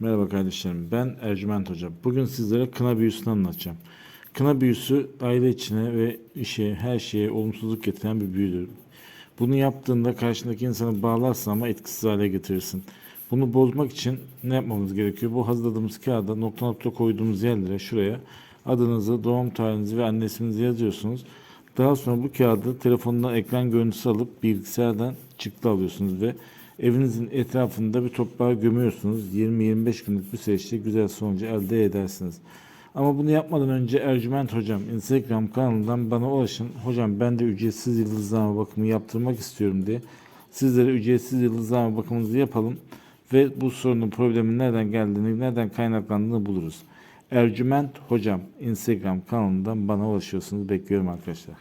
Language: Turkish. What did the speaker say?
Merhaba kardeşlerim. Ben Ercüment Hoca. Bugün sizlere kına büyüsünü anlatacağım. Kına büyüsü aile içine ve işe, her şeye olumsuzluk getiren bir büyüdür. Bunu yaptığında karşındaki insanı bağlarsın ama etkisiz hale getirirsin. Bunu bozmak için ne yapmamız gerekiyor? Bu hazırladığımız kağıda nokta nokta koyduğumuz yerlere şuraya adınızı, doğum tarihinizi ve anne yazıyorsunuz. Daha sonra bu kağıdı telefondan ekran görüntüsü alıp bilgisayardan çıktı alıyorsunuz ve evinizin etrafında bir toprağa gömüyorsunuz. 20-25 günlük bir süreçte güzel sonucu elde edersiniz. Ama bunu yapmadan önce Ercüment Hocam Instagram kanalından bana ulaşın. Hocam ben de ücretsiz yıldızlama bakımı yaptırmak istiyorum diye. Sizlere ücretsiz yıldızlama bakımınızı yapalım ve bu sorunun problemin nereden geldiğini, nereden kaynaklandığını buluruz. Ercüment Hocam Instagram kanalından bana ulaşıyorsunuz. Bekliyorum arkadaşlar.